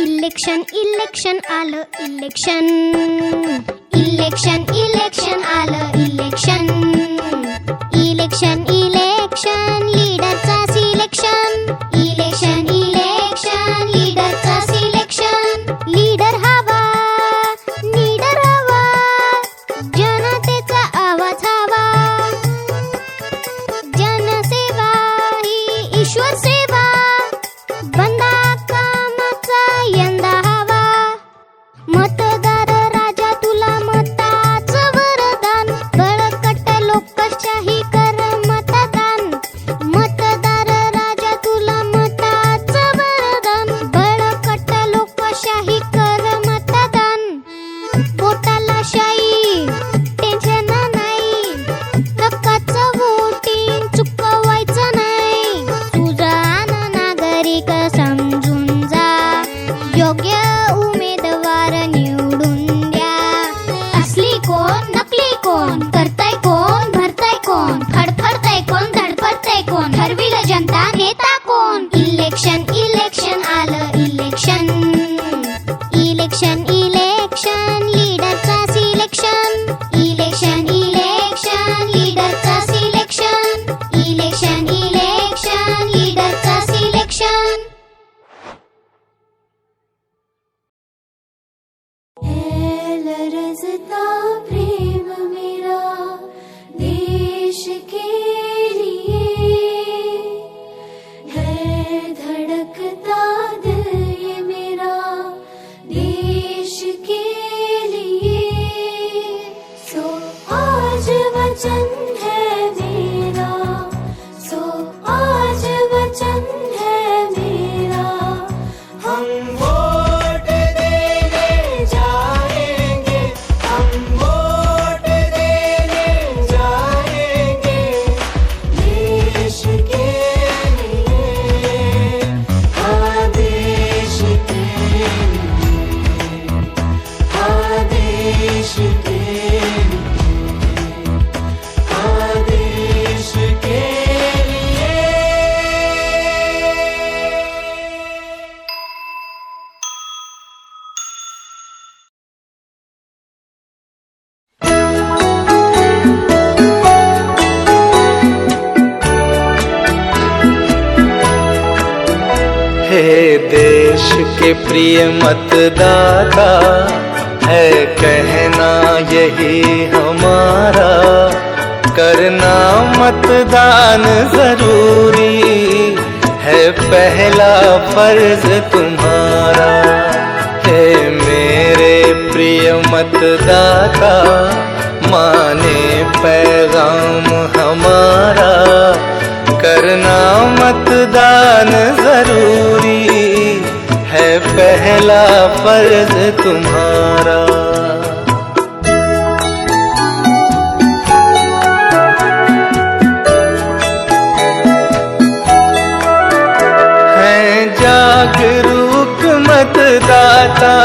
Election election आलं election election election आलं election election election योग्य उमेदवार निवडून द्या. असली कोण नकली कोण करताय कोण भरताय कोण खडखडताय कोण धडपडताय कोण ठरविलं जनता 真 हे देश के प्रिय मतदाता, है कहना यही हमारा। करना मतदान ज़रूरी, है पहला फ़र्ज़ तुम्हारा। है मेरे प्रिय मतदाता, माने पैगाम पहला फ़र्ज़ तुम्हारा। हैं जागरूक मतदाता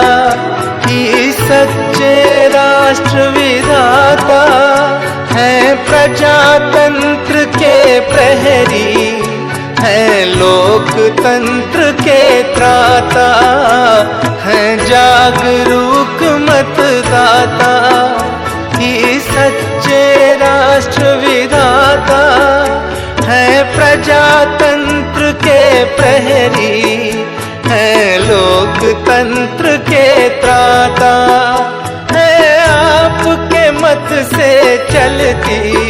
ही सच्चे राष्ट्र विधाता। हैं प्रजातंत्र के प्रहरी हैं लोकतंत्र के त्राता, हैं जागरूक मतदाता, ही सच्चे राष्ट्र विधाता, है प्रजातंत्र के प्रहरी, है लोकतंत्र के त्राता, है आपके मत से चलती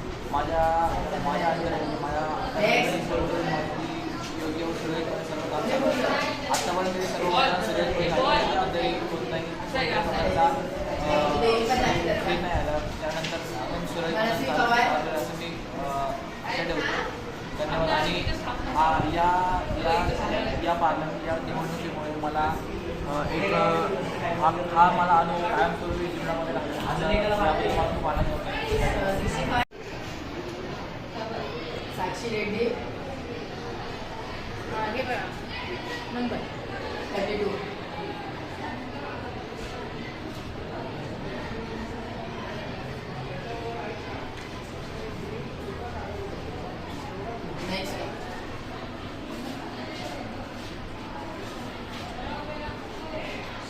माझ्या माझ्या अंतर्गत माझ्या योग्य व सुरळीत सर्व काम चालू आत्तापर्यंत हे सर्व मतदान नाही कोणत्याही प्रकारचा हे नाही आला. त्यानंतर आपण असं मी ठेवतो धन्यवाद. आणि या या या पार्लमेंट या निवडणुकीमुळे मला एक हा हा मला अनुभव कायमस्वरूपी जीवनामध्ये लागला. साक्षी रेड्डी हे बघा number thirty two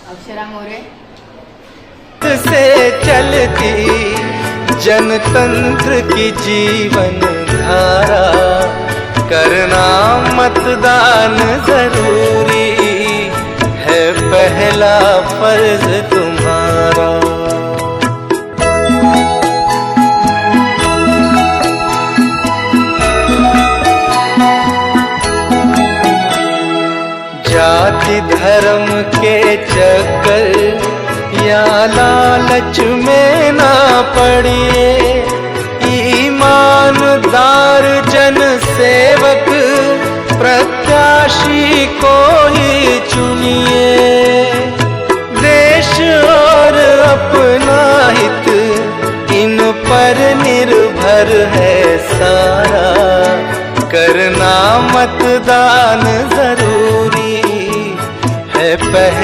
Akshara More से चलती जनतंत्र की जीवन धारा, करना मतदान ज़रूरी है, पहला फ़र्ज़ तुम्हारा। जाति धर्म के चक्कर, या लालच में ना पड़िए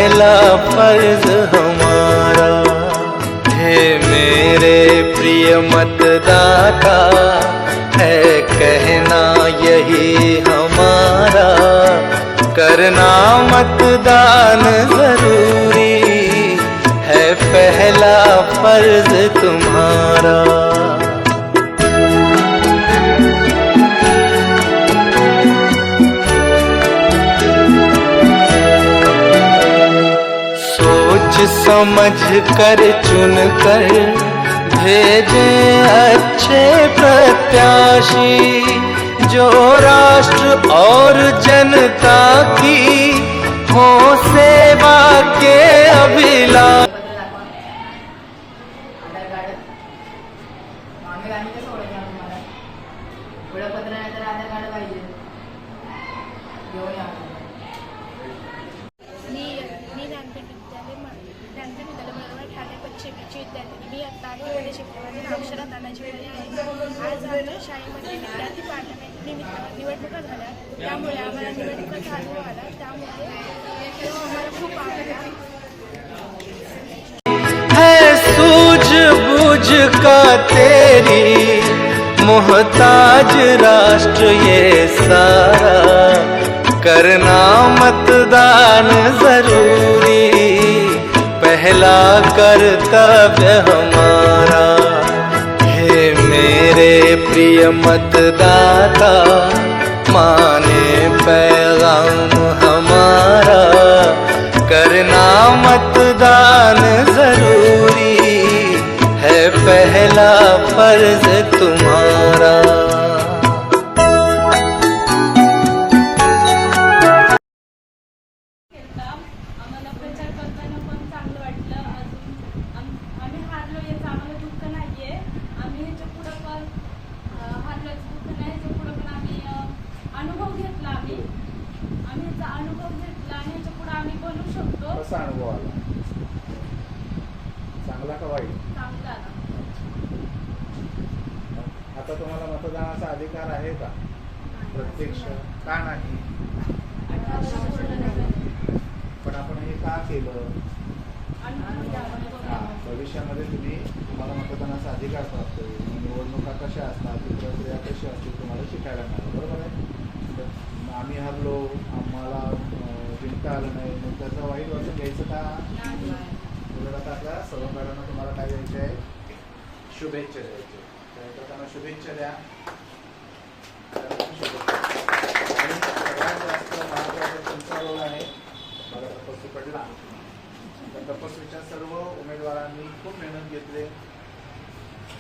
पहला फ़र्ज़ हमारा। हे मेरे प्रिय मतदाता, है कहना यही हमारा। करना मतदान ज़रूरी, है पहला फ़र्ज़ तुम्हारा। समझ कर चुन कर भेजे अच्छे प्रत्याशी, जो राष्ट्र और जनता की हो सेवा के या विद्यार्थी मी आत्ता का तेरी मोहताज राष्ट्र ये सारा करना मतदान ज़रूरी। पहला कर्तव्य हमारा हे मेरे प्रिय मतदाता, माने पैगाम हमारा। करना मतदान ज़रूरी है, पहला फ़र्ज़ तुम्हारा। अधिकार आहे का? प्रत्यक्ष का नाही? पण आपण हे का केलं? भविष्यामध्ये तुम्ही तुम्हाला मतदानाचा अधिकार प्राप्त होईल. निवडणुका कशा असतात ती प्रक्रिया कशी असते तुम्हाला शिकायला मिळालं. बरोबर आहे? तर आम्ही हरलो आम्हाला जिंकता आलं नाही. मग त्याचं वाईट वाटून घ्यायचं का? नाही. उलट आता आपल्या सर्व तुम्हाला काय द्यायचे आहे? शुभेच्छा द्यायचे त्यांना शुभेच्छा द्या त्यांना शुभेच्छा. आणि सगळ्यात जास्त महत्त्वाचा तुमचा रोल आहे मला तपस्वी पडला त्या तपस्वीच्या सर्व उमेदवारांनी खूप मेहनत घेतली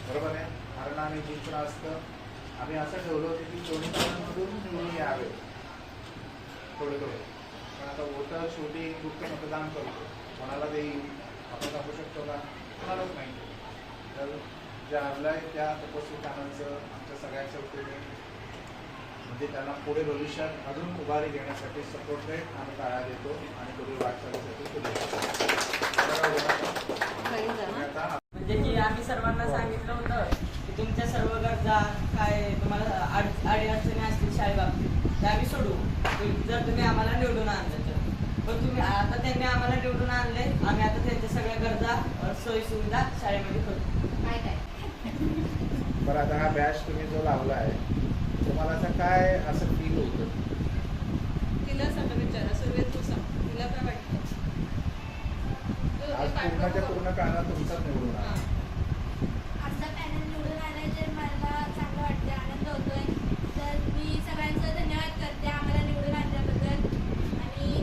बरोबर आहे कारण आम्ही जिंकणं असतं आम्ही असं ठेवलं होतं की दोन्ही पक्षांमधून निवडून यावे थोडे थोडे पण आता वोटर शेवटी गुप्त मतदान करतो कोणाला देईल आपण सांगू शकतो का कोणालाच नाही तर ज्या हरला आहे त्या तपस्वी उपस्थितांचं आमच्या सगळ्यांच्या वतीने म्हणजे त्यांना पुढे भविष्यात अजून उभारी घेण्यासाठी सपोर्ट रेट आम्ही टाळा देतो आणि पुढील वाटचालीसाठी म्हणजे की आम्ही सर्वांना सांगितलं होतं की तुमच्या सर्व गरजा काय तुम्हाला अड अडी अडचणी असतील शाळेबाबतीत त्या आम्ही सोडू. जर तुम्ही आम्हाला निवडून आणलं तर. पण तुम्ही आता त्यांनी आम्हाला निवडून आणले आम्ही आता त्यांच्या सगळ्या गरजा अ, सोयी सुविधा शाळेमध्ये करू. काय काय? बरं आता हा बॅच तुम्ही जो लावला आहे काय असं फील होतं? तिला सगळं विचारा. सर्व तू सांग. तिला काय वाटतं? आज पूर्णच्या पूर्ण काळात तुमचाच निवडून आला. आजचा पॅनल निवडून आलाय तर मला चांगलं वाटतं आनंद होतोय. तर मी सगळ्यांचं धन्यवाद करते आम्हाला निवडून आणल्याबद्दल. आणि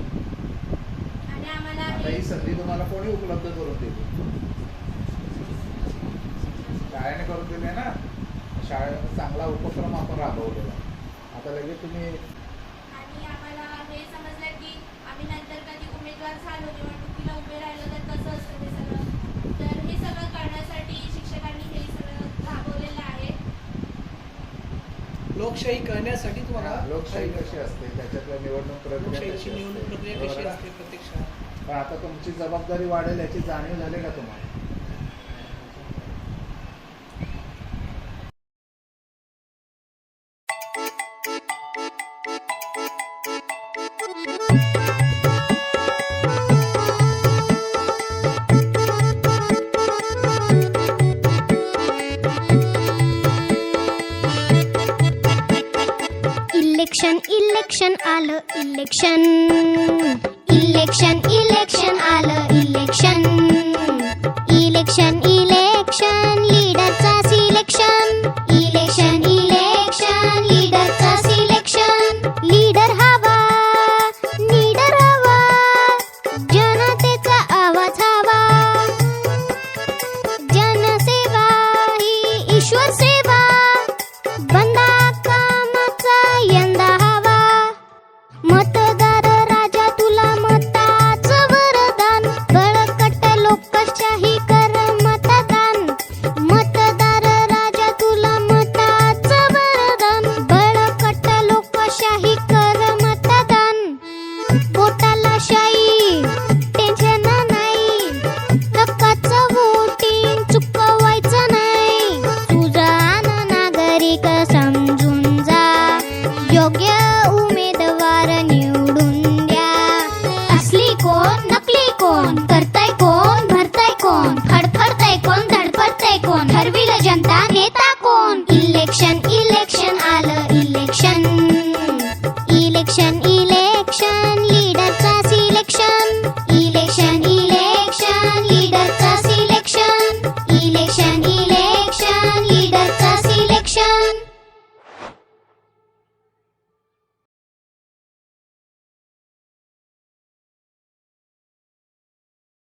आणि आम्हाला आता हे संधी तुम्हाला कोणी उपलब्ध करून दिली शाळेने करून दिली ना? शाळेत चांगला उपक्रम आपण राबवलेला. आता लगेच तुम्ही आणि आम्हाला हे समजलं की आम्ही नंतर कधी उमेदवार झालो निवडणुकीला उभे राहिलो तर कसं असतं ते सगळं? तर हे सगळं करण्यासाठी शिक्षकांनी हे सगळं राबवलेलं आहे. लोकशाही करण्यासाठी तुम्हाला लोकशाही कशी असते? त्याच्यातल्या निवडणूक प्रक्रिया लोकशाहीची कशी निवडणूक प्रक्रिया असते कशी असते? प्रत्यक्षात? पण आता तुमची जबाबदारी वाढेल याची जाणीव झाली का तुम्हाला? election, election, आलं election. Election, election, आलं election. Election, election, leader चा. прощай.